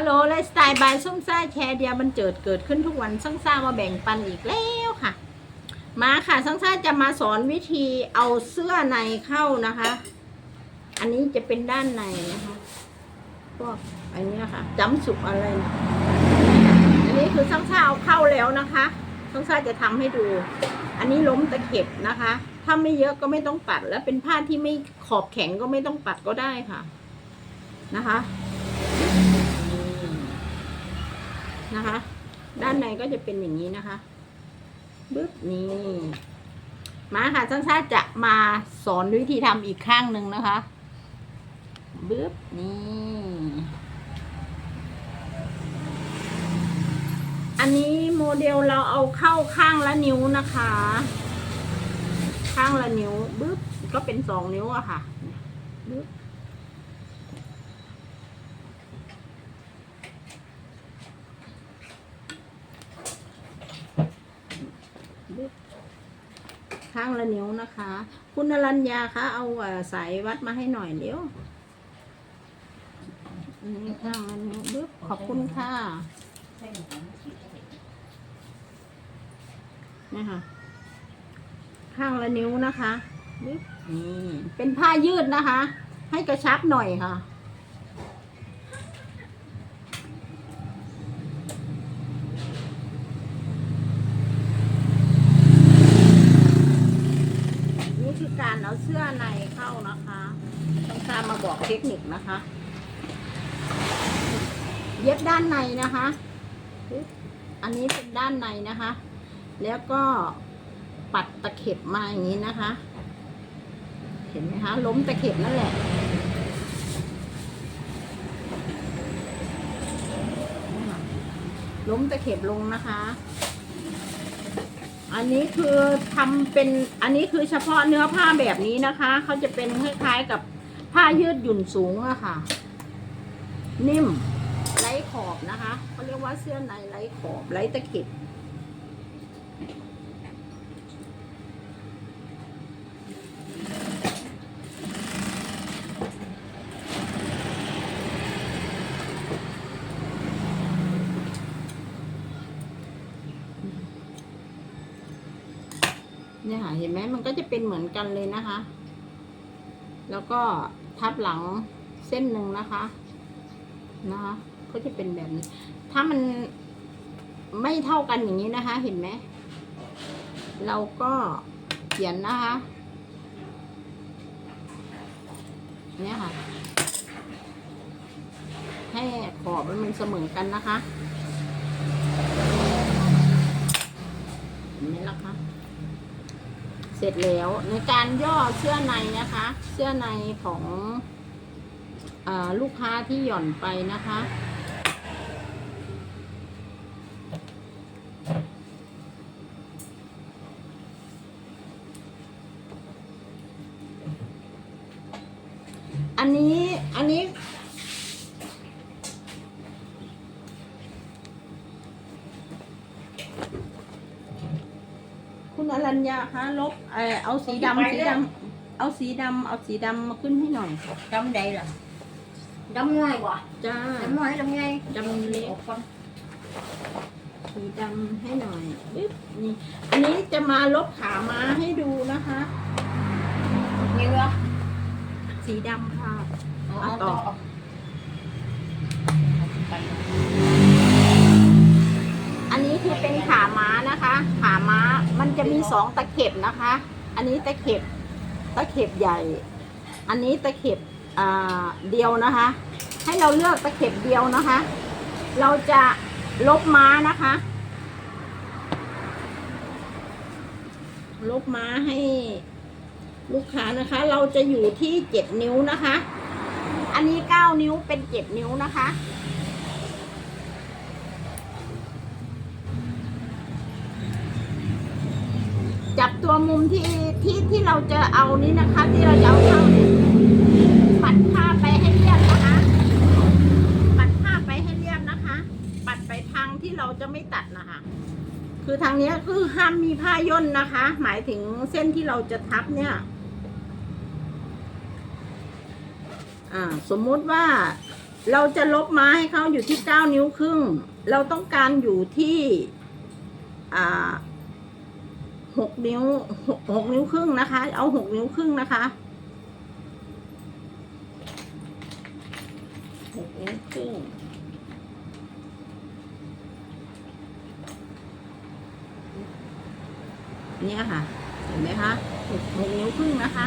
ฮัลโหลไลฟ์สไตล์บายส้มซ่าแชร์เดียมันเจิดเกิดขึ้นทุกวันส้มซ่ามาแบ่งปันอีกแล้วค่ะ มาค่ะส้มซ่าจะมาสอนวิธีเอาเสื้อในเข้านะคะ อันนี้จะเป็นด้านในนะคะพวกอันนี้ค่ะจ้ำสุกอะไรนะอันนี้คือส้มซ่าเอาเข้าแล้วนะคะส้มซ่าจะทำให้ดู อันนี้ล้มตะเข็บนะคะ ถ้าไม่เยอะก็ไม่ต้องปัด แล้วเป็นผ้าที่ไม่ขอบแข็งก็ไม่ต้องปัดก็ได้ค่ะนะคะ นะคะ ด้านในก็จะเป็นอย่างนี้นะคะบึ๊บนี่มาค่ะช่างชาติจะมาสอนวิธีทำอีกข้างหนึ่งนะคะบึ๊บนี่อันนี้โมเดลเราเอาเข้าข้างละนิ้วนะคะ ข้างละนิ้วบึ๊บก็เป็นสองนิ้วอะค่ะบึ๊บ ข้างละนิ้วนะคะ คุณนรัญญาคะเอาเอ่อสายวัดมาให้หน่อยเดี๋ยวอันนี้ข้างละนิ้วบึ๊บขอบคุณค่ะนี่ค่ะ ข้างละนิ้วนะคะบึ๊บนี่เป็นผ้ายืดนะคะ ให้กระชับหน่อยค่ะ การเอาเสื้อในเข้านะคะ ต้องตามมาบอกเทคนิคนะคะ เย็บด้านในนะคะ อันนี้เป็นด้านในนะคะ แล้วก็ปัดตะเข็บมาอย่างนี้นะคะ เห็นไหมคะ ล้มตะเข็บนั่นแหละล้มตะเข็บลงนะคะ อันนี้คือทำเป็นอันนี้คือเฉพาะเนื้อผ้าแบบนี้นะคะเขาจะเป็นคล้ายๆกับผ้ายืดหยุ่นสูงอะค่ะ นิ่มไร้ขอบนะคะเขาเรียกว่าเสื้อในไร้ขอบไร้ตะเข็บ เนี่ยค่ะเห็นไหมมันก็จะเป็นเหมือนกันเลยนะคะ แล้วก็ทับหลังเส้นหนึ่งนะคะนะคะก็จะเป็นแบบนี้ ถ้ามันไม่เท่ากันอย่างนี้นะคะ เห็นไหมเราก็เขียนนะคะเนี่ยค่ะ ให้ขอบมันเสมอกันนะคะเห็นไหมล่ะคะ เสร็จแล้วในการย่อเสื้อในนะคะ เสื้อในของอลูกค้าที่หย่อนไปนะคะ อันนี้อันนี้ คุณอรัญญาคะลบเออเอาสีดำสีดำเอาสีดำเอาสีดำมาขึ้นให้หน่อย đâm đây là đâm ngay quá จ้า đâm ngay đâm ngay ดำเล็ก một con สีดำให้หน่อยปึ๊บนี่ อันนี้จะมาลบขาม้าให้ดูนะคะ nhiều quá สีดำค่ะ Ờ, À, to. to. อั สองตะเข็บนะคะ อันนี้ตะเข็บตะเข็บใหญ่ อันนี้ตะเข็บเดียวนะคะ ให้เราเลือกตะเข็บเดียวนะคะ เราจะลบม้านะคะ ลบม้าให้ลูกค้านะคะ เราจะอยู่ที่เจ็ดนิ้วนะคะ อันนี้เก้านิ้วเป็นเจ็ดนิ้วนะคะ จับตัวมุมที่ที่ที่เราจะเอานี้นะคะ ที่เราจะเอาเข้าเนี่ยปัดผ้าไปให้เรียบนะคะ ปัดผ้าไปให้เรียบนะคะ ปัดไปทางที่เราจะไม่ตัดนะคะ คือทางนี้คือห้ามมีผ้าย่นนะคะ หมายถึงเส้นที่เราจะทับเนี่ยสมมุติว่าเราจะลบไม้ให้เขาอยู่ที่เก้านิ้วครึ่ง เราต้องการอยู่ที่อ่า หกนิ้วหกนิ้วครึ่งนะคะ เอาหกนิ้วครึ่งนะคะหกนิ้วครึ่งเนี่ยค่ะ เห็นไหมคะหกหกนิ้วครึ่งนะคะ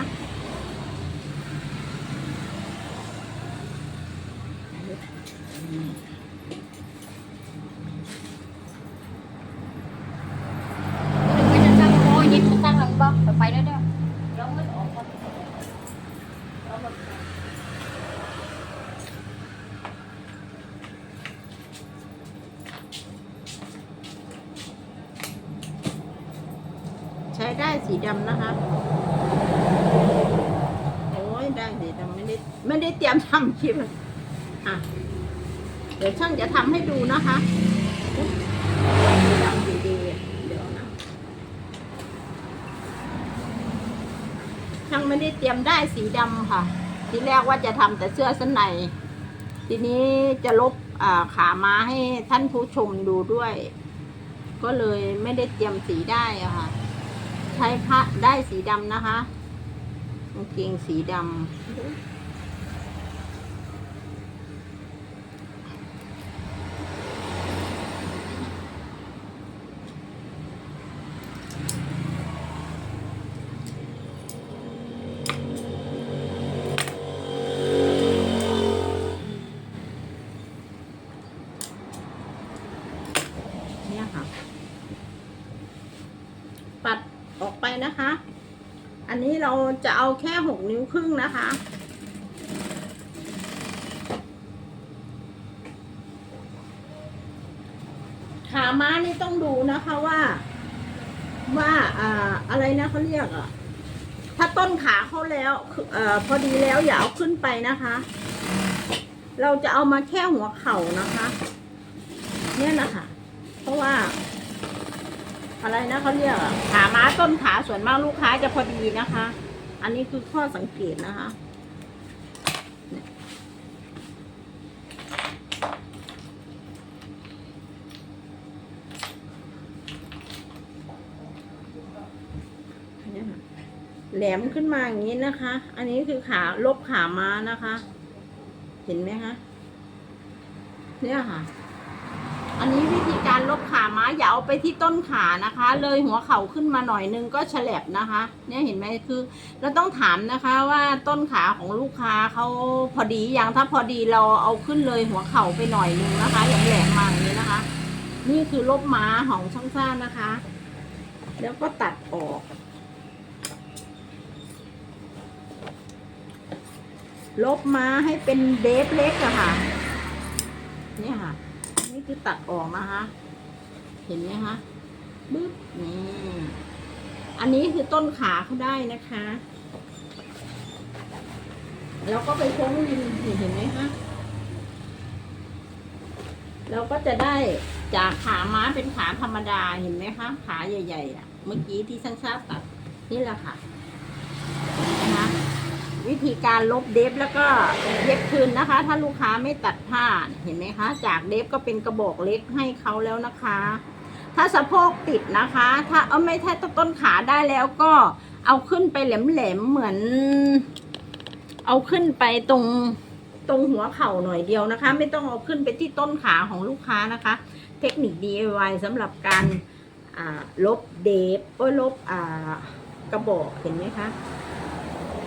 ไม่จะตั้งโอ้ยยิบจะตั้งหลังบ้าไปได้เด้อเดี๋ยวมันออกก่อนเอาหมด ใช้ได้สีดำนะคะ โอ้ยได้สีดำไม่ได้ไม่ได้เตรียมทำคลิปเลยอะ เดี๋ยวช่างจะทำให้ดูนะคะสีดำดีๆเดี๋ยวนะช่างไม่ได้เตรียมได้สีดำค่ะ ทีแรกว่าจะทำแต่เสื้อสั้นในทีนี้จะลบอ่าขาม้าให้ท่านผู้ชมดูด้วย ก็เลยไม่ได้เตรียมสีได้อะค่ะ ใช้ผ้าได้สีดำนะคะกางเกงสีดำเนี่ยค่ะ ปัดออกไปนะคะ อันนี้ เราจะเอาแค่หกนิ้วครึ่งนะคะ ขาม้านี่ต้องดูนะคะว่า ว่าอ่าอะไรนะเขาเรียกอะถ้าต้นขาเขาแล้วเอ่อพอดีแล้วอย่าเอาขึ้นไปนะคะ เราจะเอามาแค่หัวเข่านะคะ เนี่ยนะคะ เพราะว่า อะไรนะเขาเรียกอะขาม้าต้นขาส่วนมากลูกค้าจะพอดีนะคะ อันนี้คือข้อสังเกตนะคะเนี่ยเนี่ยค่ะแหลมขึ้นมาอย่างนี้นะคะ อันนี้คือขาลบขาม้านะคะ เห็นไหมคะ เนี่ยค่ะ อันนี้วิธีการลบขาม้าอย่าเอาไปที่ต้นขานะคะ เลยหัวเข่าขึ้นมาหน่อยนึงก็ฉลับนะคะ เนี่ยเห็นไหมคือเราต้องถามนะคะว่าต้นขาของลูกค้าเขาพอดีอย่างถ้าพอดีเราเอาขึ้นเลยหัวเข่าไปหน่อยนึงนะคะอย่างแหลมมาอย่างนี้นะคะ นี่คือลบม้าของช่างซ่านนะคะ แล้วก็ตัดออก ลบม้าให้เป็นเดฟเล็กอะค่ะ เนี่ยค่ะ นี่ตัดออกนะคะ เห็นไหมคะบึ๊บนี่อันนี้คือต้นขาเขาได้นะคะ แล้วก็ไปโค้งริมเห็นไหมคะเราก็จะได้จากขาม้าเป็นขาธรรมดาเห็นไหมคะ ขาใหญ่ๆอะ เมื่อกี้ที่ช่างชาติตัดนี่แหละค่ะ วิธีการลบเดฟแล้วก็เย็บคืนนะคะ ถ้าลูกค้าไม่ตัดผ้าเห็นไหมคะ จากเดฟก็เป็นกระบอกเล็กให้เขาแล้วนะคะ ถ้าสะโพกติดนะคะ ถ้าเอาไม่ถ้าต้นขาได้แล้วก็เอาขึ้นไปแหลมๆเหมือน เอาขึ้นไปตรงตรงหัวเข่าหน่อยเดียวนะคะ ไม่ต้องเอาขึ้นไปที่ต้นขาของลูกค้านะคะ เทคนิค DIY สำหรับการลบเดฟโอ้ลบกระบอกเห็นไหมคะ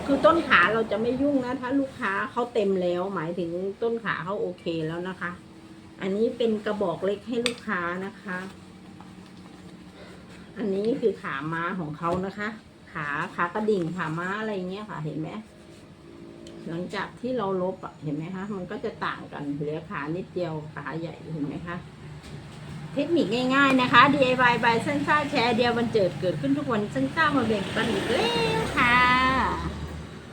คือต้นขาเราจะไม่ยุ่งนะ ถ้าลูกค้าเขาเต็มแล้ว หมายถึงต้นขาเขาโอเคแล้วนะคะ อันนี้เป็นกระบอกเล็กให้ลูกค้านะคะ อันนี้คือขาม้าของเขานะคะ ขาขากระดิ่งขาม้าอะไรเงี้ยค่ะ เห็นไหมหลังจากที่เราลบอะเห็นไหมคะ มันก็จะต่างกันเหลือขานิดเดียวขาใหญ่เห็นไหมคะเทคนิคง่ายๆนะคะ DIY บายเส้นซ่าแชร์เดียววันเจิดเกิดขึ้นทุกวันเส้นซ่ามาแบ่งปันอีกแล้วค่ะ